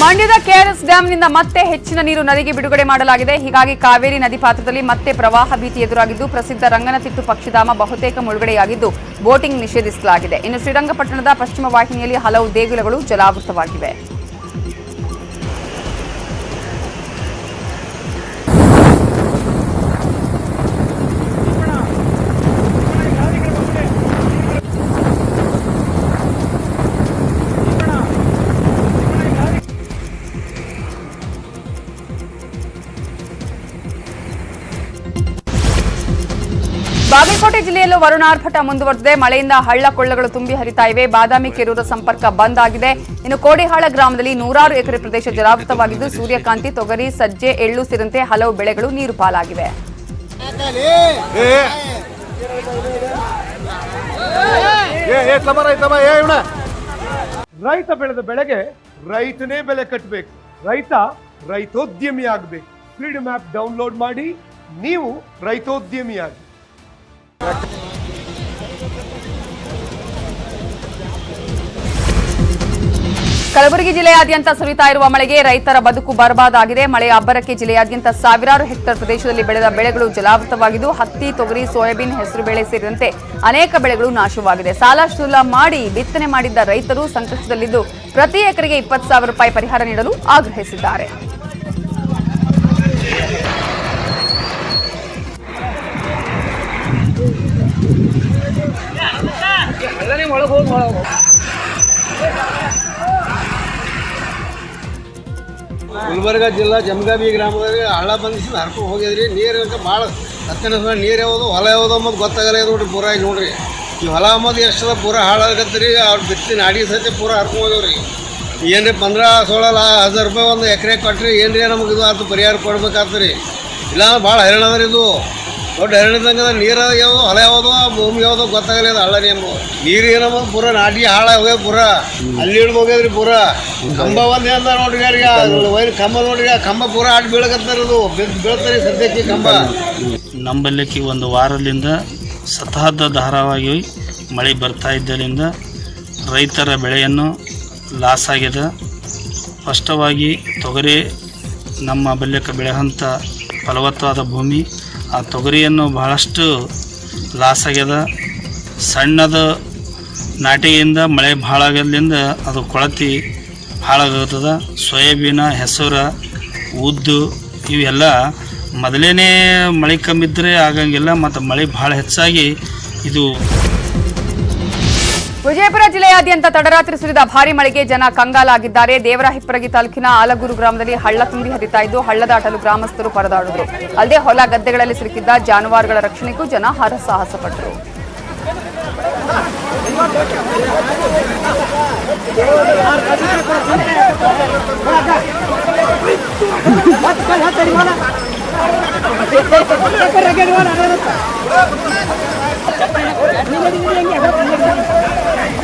ಮಂಡ್ಯದ ಕೆಆರ್ಎಸ್ ಡ್ಯಾಂನಿಂದ ಮತ್ತೆ ಹೆಚ್ಚಿನ ನೀರು ನದಿಗೆ ಬಿಡುಗಡೆ ಮಾಡಲಾಗಿದೆ. ಹೀಗಾಗಿ ಕಾವೇರಿ ನದಿ ಪಾತ್ರದಲ್ಲಿ ಮತ್ತೆ ಪ್ರವಾಹ ಭೀತಿ ಎದುರಾಗಿದ್ದು, ಪ್ರಸಿದ್ಧ ರಂಗನತಿಟ್ಟು ಪಕ್ಷಿಧಾಮ ಬಹುತೇಕ ಮುಳುಗಡೆಯಾಗಿದ್ದು, ಬೋಟಿಂಗ್ ನಿಷೇಧಿಸಲಾಗಿದೆ. ಇನ್ನು ಶ್ರೀರಂಗಪಟ್ಟಣದ ಪಶ್ಚಿಮ ವಾಹಿನಿಯಲ್ಲಿ ಹಲವು ದೇಗುಲಗಳು ಜಲಾವೃತವಾಗಿವೆ. ಬಾಗಲಕೋಟೆ ಜಿಲ್ಲೆಯಲ್ಲೂ ವರುಣಾರ್ಭಟ ಮುಂದುವರೆದಿದೆ. ಮಳೆಯಿಂದ ಹಳ್ಳ ಕೊಳ್ಳಗಳು ತುಂಬಿ ಹರಿತಾ ಇವೆ. ಬಾದಾಮಿ ಕೆರೂರ ಸಂಪರ್ಕ ಬಂದ್ ಆಗಿದೆ. ಇನ್ನು ಕೋಡಿಹಾಳ ಗ್ರಾಮದಲ್ಲಿ ನೂರಾರು ಎಕರೆ ಪ್ರದೇಶ ಜಲಾವೃತವಾಗಿದ್ದು ಸೂರ್ಯಕಾಂತಿ ತೊಗರಿ ಸಜ್ಜೆ ಎಳ್ಳು ಸೇರಿದಂತೆ ಹಲವು ಬೆಳೆಗಳು ನೀರು ಪಾಲಾಗಿವೆ. ರೈತ ಬೆಳೆದ ಬೆಳೆಗೆ ರೈತನೇ ಬೆಲೆ ಕಟ್ಟಬೇಕು ರೈತ ರೈತೋದ್ಯಮಿ ಆಗಬೇಕು ಫ್ರೀಡಮ್ ಆ್ಯಪ್ ಡೌನ್ಲೋಡ್ ಮಾಡಿ ನೀವು ರೈತೋದ್ಯಮಿ ಆಗಿ ಕಲಬುರಗಿ ಜಿಲ್ಲೆಯಾದ್ಯಂತ ಸುರಿತಾ ಇರುವ ಮಳೆಗೆ ರೈತರ ಬದುಕು ಬರ್ಬಾದಾಗಿದೆ. ಮಳೆಯ ಅಬ್ಬರಕ್ಕೆ ಜಿಲ್ಲೆಯಾದ್ಯಂತ ಸಾವಿರಾರು ಹೆಕ್ಟೇರ್ ಪ್ರದೇಶದಲ್ಲಿ ಬೆಳೆದ ಬೆಳೆಗಳು ಜಲಾವೃತವಾಗಿದ್ದು, ಹತ್ತಿ, ತೊಗರಿ, ಸೋಯಾಬೀನ್ ಹೆಸರುಬೇಳೆ ಸೇರಿದಂತೆ ಅನೇಕ ಬೆಳೆಗಳು ನಾಶವಾಗಿದೆ. ಸಾಲ ಶೂಲ ಮಾಡಿ ಬಿತ್ತನೆ ಮಾಡಿದ್ದ ರೈತರು ಸಂಕಷ್ಟದಲ್ಲಿದ್ದು, ಪ್ರತಿ ಎಕರೆಗೆ ಇಪ್ಪತ್ತು ಸಾವಿರ ರೂಪಾಯಿ ಪರಿಹಾರ ನೀಡಲು ಆಗ್ರಹಿಸಿದ್ದಾರೆ. ಗುಲ್ಬರ್ಗ ಜಿಲ್ಲಾ ಜಮಗಾಬಿ ಗ್ರಾಮದಲ್ಲಿ ಹಳ್ಳ ಬಂದಿಸಿ ಹರ್ಕೊಂಡು ಹೋಗಿದ್ರಿ. ನೀರು ಭಾಳ ಹತ್ತಿನ ನೀರು ಯಾವುದು, ಹೊಲ ಯಾವುದು ಅಂಬೋದು ಗೊತ್ತಾಗಲ್ಲ ಇದು ನೋಡ್ರಿ ಪೂರ ಆಗಿ ನೋಡ್ರಿ. ಈ ಹೊಲ ಅಂಬೋದು ಎಷ್ಟು ಪೂರ ಹಾಳಾಗತ್ತರಿ ಅವ್ರು ಬಿತ್ತಿ ನಾಡಿ ಸತಿ ಪೂರ ಹರ್ಕೊಂಡು ಹೋಗ್ಯವ್ರಿ. ಏನ್ರಿ ಪಂದ್ರ ಸೋಳ ಹಜಾರ್ ರೂಪಾಯಿ ಒಂದು ಎಕರೆ ಕೊಟ್ರಿ ಏನ್ರಿ ನಮಗೆ ಇದು ಅದು ಪರಿಹಾರ ಕೊಡ್ಬೇಕಾಗ್ತದೆ ಇಲ್ಲ ಭಾಳ ಹೈರಾಣ ಅದ ಇದು. ದೊಡ್ಡ ಹೈರಾಣದಂಗೆ ಅದ ನೀರು ಯಾವುದು ಹೊಲ ಯಾವುದು ಭೂಮಿ ಯಾವುದು ಅದು ಹಳ್ಳ ನೇಮು ನೀರು ಏನಮ್ಮ ಪೂರ ನಾಟಿ ಹಾಳ ಹೋಗ್ಯದ ಪೂರ. ಅಲ್ಲಿ ಹಿಡ್ದು ಹೋಗ್ಯದ್ರಿ ಪೂರ. ಕಂಬ ಒಂದು ಅಂದ ನೋಡ್ರಿ ಯಾರಿಗೆ ವೈರ್ ಕಂಬ ನೋಡ್ರಿ ಕಂಬ ಪೂರ ಆಟ ಬೀಳಕತ್ತಾರ ಅದು. ಬೀಳ್ತಾರೆ ಸದ್ಯಕ್ಕೆ ಕಂಬ. ನಂಬಲಿಕ್ಕೆ ಒಂದು ವಾರದಿಂದ ಸತಹದ ಧಾರಾವಾಗಿ ಮಳೆ ಬರ್ತಾ ಇದ್ದರಿಂದ ರೈತರ ಬೆಳೆಯನ್ನು ಲಾಸ್ ಆಗಿದೆ ಸ್ಪಷ್ಟವಾಗಿ ತೊಗರಿ ನಮ್ಮ ಬಲ್ಯಕ್ಕೆ ಬೆಳೆಯುವಂಥ ಫಲವತ್ತಾದ ಭೂಮಿ ಆ ತೊಗರಿಯನ್ನು ಬಹಳಷ್ಟು ಲಾಸ್ ಆಗ್ಯದ. ಸಣ್ಣದ ನಾಟಿಯಿಂದ ಮಳೆ ಭಾಳ ಆಗೋದ್ರಿಂದ ಅದು ಕೊಳತಿ ಹಾಳಾಗುತ್ತದೆ ಸೋಯಾಬೀನ, ಹೆಸರು, ಉದ್ದು ಇವೆಲ್ಲ ಮೊದಲೇ ಮಳೆ ಕಮ್ಮಿ ಇದ್ದರೆ ಆಗಂಗಿಲ್ಲ, ಮತ್ತು ಮಳೆ ಭಾಳ ಹೆಚ್ಚಾಗಿ ಇದು ವಿಜಯಪುರ ಜಿಲ್ಲೆಯಾದ್ಯಂತ ತಡರಾತ್ರಿ ಸುರಿದ ಭಾರಿ ಮಳೆಗೆ ಜನ ಕಂಗಾಲಾಗಿದ್ದಾರೆ. ದೇವರ ಹಿಪ್ಪರಗಿ ತಾಲೂಕಿನ ಆಲಗೂರು ಗ್ರಾಮದಲ್ಲಿ ಹಳ್ಳ ತುಂಬಿ ಹರಿತಾ ಇದ್ದು ಹಳ್ಳ ದಾಟಲು ಗ್ರಾಮಸ್ಥರು ಪರದಾಡಿದರು. ಅಲ್ಲದೆ ಹೊಲ ಗದ್ದೆಗಳಲ್ಲಿ ಸಿಲುಕಿದ್ದ ಜಾನುವಾರುಗಳ ರಕ್ಷಣೆಗೂ ಜನ ಹರಸಾಹಸ ಪಟ್ಟರು.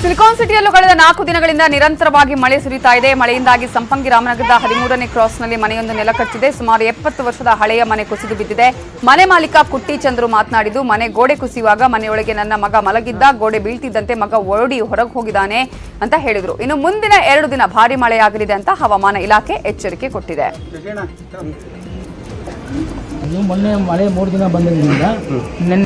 ಸಿಲಿಕಾನ್ ಸಿಟಿಯಲ್ಲೂ ಕಳೆದ ನಾಲ್ಕು ದಿನಗಳಿಂದ ನಿರಂತರವಾಗಿ ಮಳೆ ಸುರಿತಾ ಇದೆ. ಮಳೆಯಿಂದಾಗಿ ಸಂಪಂಗಿ ರಾಮನಗರದ ಹದಿಮೂರನೇ ಕ್ರಾಸ್ನಲ್ಲಿ ಮನೆಯೊಂದು ನೆಲಕಚ್ಚಿದೆ ಸುಮಾರು ಎಪ್ಪತ್ತು ವರ್ಷದ ಹಳೆಯ ಮನೆ ಕುಸಿದು ಬಿದ್ದಿದೆ. ಮನೆ ಮಾಲೀಕ ಕುಟ್ಟಿ ಚಂದ್ರು ಮಾತನಾಡಿದ್ದು, ಮನೆ ಗೋಡೆ ಕುಸಿಯುವಾಗ ಮನೆಯೊಳಗೆ ನನ್ನ ಮಗ ಮಲಗಿದ್ದ, ಗೋಡೆ ಬೀಳ್ತಿದ್ದಂತೆ ಮಗ ಓಡಿ ಹೊರಗೆ ಹೋಗಿದ್ದಾನೆ ಅಂತ ಹೇಳಿದರು. ಇನ್ನು ಮುಂದಿನ ಎರಡು ದಿನ ಭಾರಿ ಮಳೆಯಾಗಲಿದೆ ಅಂತ ಹವಾಮಾನ ಇಲಾಖೆ ಎಚ್ಚರಿಕೆ ಕೊಟ್ಟಿದೆ. ಮೊನ್ನೆ ಮಳೆ ದಿನ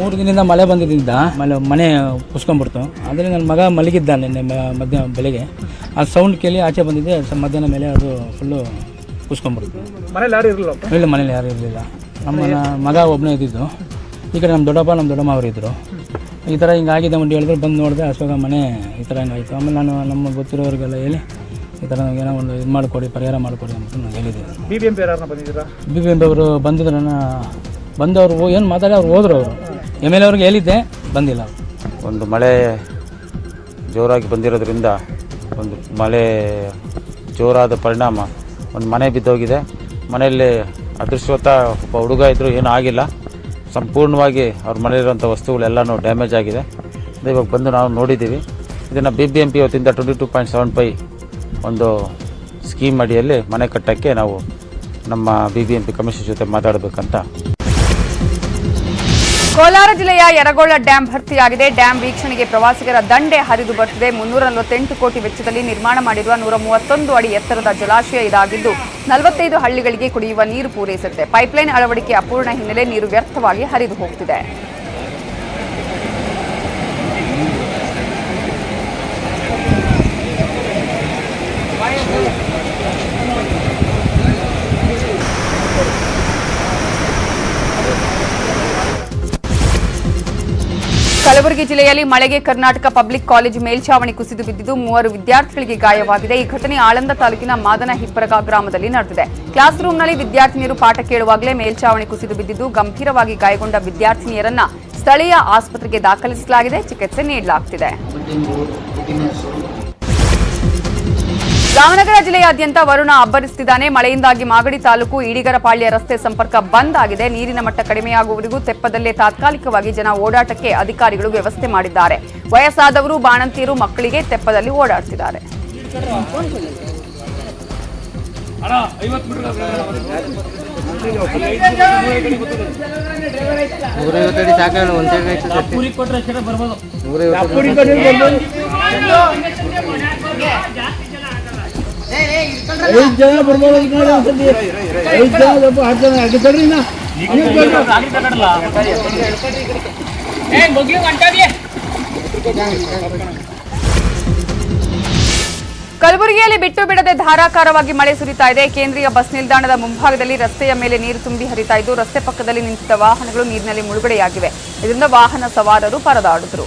ಮೂರು ದಿನದಿಂದ ಮಳೆ ಬಂದಿದ್ದ ಮಳೆ ಮನೆ ಕುಸ್ಕೊಂಡ್ಬಿಡ್ತು ಆದರೆ ನನ್ನ ಮಗ ಮಲಗಿದ್ದ ನಿನ್ನೆ ಮಧ್ಯಾಹ್ನ ಬೆಳಗ್ಗೆ. ಆ ಸೌಂಡ್ ಕೇಳಿ ಆಚೆ ಬಂದಿದ್ದೆ ಮಧ್ಯಾಹ್ನ ಮೇಲೆ ಅದು ಫುಲ್ಲು ಕುಸ್ಕೊಂಡ್ಬಿಡ್ತು ಮನೇಲಿ ಯಾರು ಇರಲಿಲ್ಲ ಇಲ್ಲ ಮನೇಲಿ ಯಾರು ಇರಲಿಲ್ಲ. ನಮ್ಮ ಮಗ ಒಬ್ಬನೇ ಇದ್ದಿದ್ದು. ಈ ಕಡೆ ನಮ್ಮ ದೊಡ್ಡಪ್ಪ ನಮ್ಮ ದೊಡ್ಡಮ್ಮ ಅವರು ಇದ್ದರು ಈ ಥರ ಹಿಂಗೆ ಆಗಿದೆ ಮುಂದೆ ಹೇಳಿದ್ರು ಬಂದು ನೋಡಿದೆ ಅಶೋಕ ಮನೆ ಈ ಥರ ಹಿಂಗಾಯಿತು ಆಮೇಲೆ ನಾನು ನಮ್ಮ ಗೊತ್ತಿರೋರಿಗೆಲ್ಲ ಹೇಳಿ ಈ ಥರ ಏನೋ ಒಂದು ಇದು ಮಾಡಿಕೊಡಿ ಪರಿಹಾರ ಮಾಡಿಕೊಡಿ ಅಂತ ನಾನು ಹೇಳಿದ್ದೆ. ಬಿ ಬಿ ಎಂ ಪಿ ಯಾರನ್ನ ಬಂದಿದ್ದೀರಾ? ಬಿ ಬಿ ಎಂ ಪಿ ಅವರು ಬಂದಿದ್ರು ಬಂದವರು ಏನು ಮಾತಾಡಿ ಅವ್ರು ಹೋದ್ರು ಅವರು. ಎಂ ಎಲ್ ಅವ್ರಿಗೆ ಹೇಳಿದ್ದೆ, ಬಂದಿಲ್ಲ ಒಂದು ಮಳೆ ಜೋರಾಗಿ ಬಂದಿರೋದ್ರಿಂದ ಒಂದು ಮಳೆ ಜೋರಾದ ಪರಿಣಾಮ ಒಂದು ಮನೆ ಬಿದ್ದೋಗಿದೆ. ಮನೆಯಲ್ಲಿ ಅದೃಷ್ಟವತ್ತ ಒಬ್ಬ ಹುಡುಗ ಇದ್ದರೂ ಏನೂ ಆಗಿಲ್ಲ. ಸಂಪೂರ್ಣವಾಗಿ ಅವ್ರ ಮನೆಯಲ್ಲಿರುವಂಥ ವಸ್ತುಗಳೆಲ್ಲನೂ ಡ್ಯಾಮೇಜ್ ಆಗಿದೆ. ಇವಾಗ ಬಂದು ನಾವು ನೋಡಿದ್ದೀವಿ. ಇದನ್ನು ಬಿ ಬಿ ಎಂ ಪಿ ಅವತ್ತಿಂದ twenty two point seven five ಒಂದು ಸ್ಕೀಮ್ ಅಡಿಯಲ್ಲಿ ಮನೆ ಕಟ್ಟೋಕ್ಕೆ ನಾವು ನಮ್ಮ B B M P commission ಜೊತೆ ಮಾತಾಡಬೇಕಂತ ಕೋಲಾರ ಜಿಲ್ಲೆಯ ಯರಗೋಳ ಡ್ಯಾಂ ಭರ್ತಿಯಾಗಿದೆ. ಡ್ಯಾಂ ವೀಕ್ಷಣೆಗೆ ಪ್ರವಾಸಿಗರ ದಂಡೆ ಹರಿದು ಬರುತ್ತಿದೆ ಮುನ್ನೂರ ನಲವತ್ತೆಂಟು ಕೋಟಿ ವೆಚ್ಚದಲ್ಲಿ ನಿರ್ಮಾಣ ಮಾಡಿರುವ ನೂರ ಅಡಿ ಎತ್ತರದ ಜಲಾಶಯ ಇದಾಗಿದ್ದು, ನಲವತ್ತೈದು ಹಳ್ಳಿಗಳಿಗೆ ಕುಡಿಯುವ ನೀರು ಪೂರೈಸುತ್ತೆ ಪೈಪ್ಲೈನ್ ಅಳವಡಿಕೆ ಅಪೂರ್ಣ ಹಿನ್ನೆಲೆ ನೀರು ವ್ಯರ್ಥವಾಗಿ ಹರಿದು ಹೋಗ್ತಿದೆ. ಕಲಬುರಗಿ ಜಿಲ್ಲೆಯಲ್ಲಿ ಮಳೆಗೆ ಕರ್ನಾಟಕ ಪಬ್ಲಿಕ್ ಕಾಲೇಜ್ ಮೇಲ್ಛಾವಣಿ ಕುಸಿದು ಬಿದ್ದಿದ್ದು ಮೂವರು ವಿದ್ಯಾರ್ಥಿಗಳಿಗೆ ಗಾಯವಾಗಿದೆ. ಈ ಘಟನೆ ಆಳಂದ ತಾಲೂಕಿನ ಮಾದನ ಹಿಪ್ಪರಗ ಗ್ರಾಮದಲ್ಲಿ ನಡೆದಿದೆ. ಕ್ಲಾಸ್ ರೂಮ್ನಲ್ಲಿ ವಿದ್ಯಾರ್ಥಿನಿಯರು ಪಾಠ ಕೇಳುವಾಗಲೇ ಮೇಲ್ಛಾವಣಿ ಕುಸಿದು ಬಿದ್ದಿದ್ದು ಗಂಭೀರವಾಗಿ ಗಾಯಗೊಂಡ ವಿದ್ಯಾರ್ಥಿನಿಯರನ್ನ ಸ್ಥಳೀಯ ಆಸ್ಪತ್ರೆಗೆ ದಾಖಲಿಸಲಾಗಿದೆ. ಚಿಕಿತ್ಸೆ ನೀಡಲಾಗುತ್ತಿದೆ ರಾಮನಗರ ಜಿಲ್ಲೆಯಾದ್ಯಂತ ವರುಣ ಅಬ್ಬರಿಸುತ್ತಿದ್ದಾನೆ ಮಳೆಯಿಂದಾಗಿ ಮಾಗಡಿ ತಾಲೂಕು ಈಡಿಗರಪಾಳ್ಯ ರಸ್ತೆ ಸಂಪರ್ಕ ಬಂದ್ ಆಗಿದೆ. ನೀರಿನ ಮಟ್ಟ ಕಡಿಮೆಯಾಗುವವರೆಗೂ ತೆಪ್ಪದಲ್ಲೇ ತಾತ್ಕಾಲಿಕವಾಗಿ ಜನ ಓಡಾಟಕ್ಕೆ ಅಧಿಕಾರಿಗಳು ವ್ಯವಸ್ಥೆ ಮಾಡಿದ್ದಾರೆ. ವಯಸ್ಸಾದವರು ಬಾಣಂತಿಯರು ಮಕ್ಕಳಿಗೆ ತೆಪ್ಪದಲ್ಲಿ ಓಡಾಡ್ತಿದ್ದಾರೆ. ಕಲಬುರಗಿಯಲ್ಲಿ ಬಿಟ್ಟು ಬಿಡದೆ ಧಾರಾಕಾರವಾಗಿ ಮಳೆ ಸುರಿತಾ ಇದೆ. ಕೇಂದ್ರೀಯ ಬಸ್ ನಿಲ್ದಾಣದ ಮುಂಭಾಗದಲ್ಲಿ ರಸ್ತೆಯ ಮೇಲೆ ನೀರು ತುಂಬಿ ಹರಿತಾ ಇದ್ದು ರಸ್ತೆ ಪಕ್ಕದಲ್ಲಿ ನಿಂತಿದ್ದ ವಾಹನಗಳು ನೀರಿನಲ್ಲಿ ಮುಳುಗಡೆಯಾಗಿವೆ. ಇದರಿಂದ ವಾಹನ ಸವಾರರು ಪರದಾಡಿದ್ರು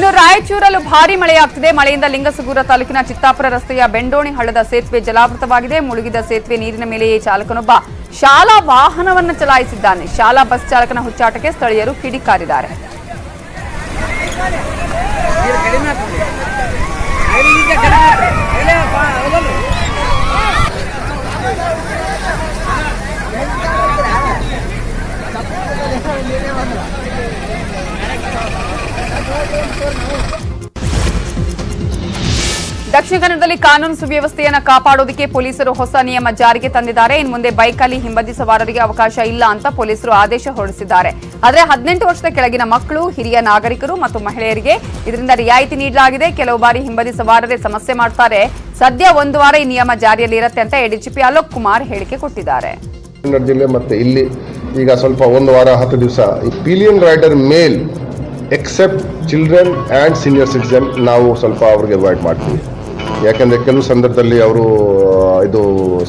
ಇನ್ನು ರಾಯಚೂರಲ್ಲೂ ಭಾರಿ ಮಳೆಯಾಗ್ತಿದೆ. ಮಳೆಯಿಂದ ಲಿಂಗಸಗೂರ ತಾಲೂಕಿನ ಚಿತ್ತಾಪುರ ರಸ್ತೆಯ ಬೆಂಡೋಣಿ ಹಳ್ಳದ ಸೇತುವೆ ಜಲಾವೃತವಾಗಿದೆ. ಮುಳುಗಿದ ಸೇತುವೆ ನೀರಿನ ಮೇಲೆಯೇ ಚಾಲಕನೊಬ್ಬ ಶಾಲಾ ವಾಹನವನ್ನು ಚಲಾಯಿಸಿದ್ದಾನೆ. ಶಾಲಾ ಬಸ್ ಚಾಲಕನ ಹುಚ್ಚಾಟಕ್ಕೆ ಸ್ಥಳೀಯರು ಕಿಡಿಕಾರಿದ್ದಾರೆ. ದಕ್ಷಿಣ ಕನ್ನಡದಲ್ಲಿ ಕಾನೂನು ಸುವ್ಯವಸ್ಥೆಯನ್ನು ಕಾಪಾಡೋದಕ್ಕೆ ಪೊಲೀಸರು ಹೊಸ ನಿಯಮ ಜಾರಿಗೆ ತಂದಿದ್ದಾರೆ. ಇನ್ನು ಮುಂದೆ ಬೈಕಲ್ಲಿ ಹಿಂಬದಿ ಸವಾರರಿಗೆ ಅವಕಾಶ ಇಲ್ಲ ಅಂತ ಪೊಲೀಸರು ಆದೇಶ ಹೊರಡಿಸಿದ್ದಾರೆ. ಆದರೆ ಹದಿನೆಂಟು ವರ್ಷದ ಕೆಳಗಿನ ಮಕ್ಕಳು, ಹಿರಿಯ ನಾಗರಿಕರು ಮತ್ತು ಮಹಿಳೆಯರಿಗೆ ಇದರಿಂದ ರಿಯಾಯಿತಿ ನೀಡಲಾಗಿದೆ. ಕೆಲವು ಬಾರಿ ಹಿಂಬದಿ ಸವಾರರೇ ಸಮಸ್ಯೆ ಮಾಡ್ತಾರೆ. ಸದ್ಯ ಒಂದು ವಾರ ಈ ನಿಯಮ ಜಾರಿಯಲ್ಲಿ ಇರುತ್ತೆ ಅಂತ ಎಡಿಜಿಪಿ ಅಲೋಕ್ ಕುಮಾರ್ ಹೇಳಿಕೆ ಕೊಟ್ಟಿದ್ದಾರೆ. ಜಿಲ್ಲೆ ಮತ್ತೆ ಇಲ್ಲಿ ಈಗ ಸ್ವಲ್ಪ ಒಂದು ವಾರ, ಹತ್ತು ದಿವಸ ಈ pillion rider male except children and senior citizen ನಾವು ಸ್ವಲ್ಪ ಅವ್ರಿಗೆ ಅವಾಯ್ಡ್ ಮಾಡ್ತೀವಿ. ಯಾಕೆಂದರೆ ಕೆಲವು ಸಂದರ್ಭದಲ್ಲಿ ಅವರು ಇದು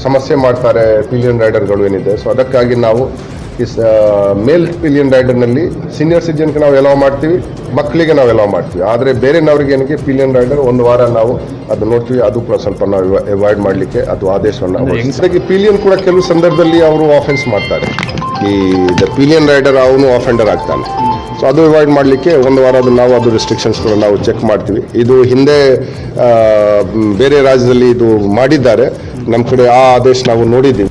ಸಮಸ್ಯೆ ಮಾಡ್ತಾರೆ ಪಿಲಿಯನ್ ರೈಡರ್ಗಳು ಏನಿದೆ. ಸೊ ಅದಕ್ಕಾಗಿ ನಾವು ಈ ಮೇಲ್ ಪಿಲಿಯನ್ ರೈಡರ್ನಲ್ಲಿ ಸೀನಿಯರ್ ಸಿಟಿಜನ್ಗೆ ನಾವು ಎಲಾವ್ ಮಾಡ್ತೀವಿ ಮಕ್ಕಳಿಗೆ ನಾವು ಎಲಾವ್ ಮಾಡ್ತೀವಿ. ಆದರೆ ಬೇರೆನವ್ರಿಗೆ ಏನಕ್ಕೆ ಪಿಲಿಯನ್ ರೈಡರ್ ಒಂದು ವಾರ ನಾವು ಅದು ನೋಡ್ತೀವಿ ಅದು ಕೂಡ ಸ್ವಲ್ಪ ನಾವು ಅವಾಯ್ಡ್ ಮಾಡಲಿಕ್ಕೆ ಅದು ಆದೇಶವನ್ನು. ಪಿಲಿಯನ್ ಕೂಡ ಕೆಲವು ಸಂದರ್ಭದಲ್ಲಿ ಅವರು ಆಫೆನ್ಸ್ ಮಾಡ್ತಾರೆ. ಈ ದ ಪಿಲಿಯನ್ ರೈಡರ್ ಅವನು ಆಫೆಂಡರ್ ಆಗ್ತಾನೆ. ಸೊ ಅದು ಅವಾಯ್ಡ್ ಮಾಡಲಿಕ್ಕೆ ಒಂದು ವಾರ ಅದು ನಾವು ಅದು ರೆಸ್ಟ್ರಿಕ್ಷನ್ಸ್ ಕೂಡ ನಾವು ಚೆಕ್ ಮಾಡ್ತೀವಿ. ಇದು ಹಿಂದೆ ಬೇರೆ ರಾಜ್ಯದಲ್ಲಿ ಇದು ಮಾಡಿದ್ದಾರೆ. ನಮ್ಮ ಕಡೆ ಆ ಆದೇಶ ನಾವು ನೋಡಿದ್ದೀವಿ.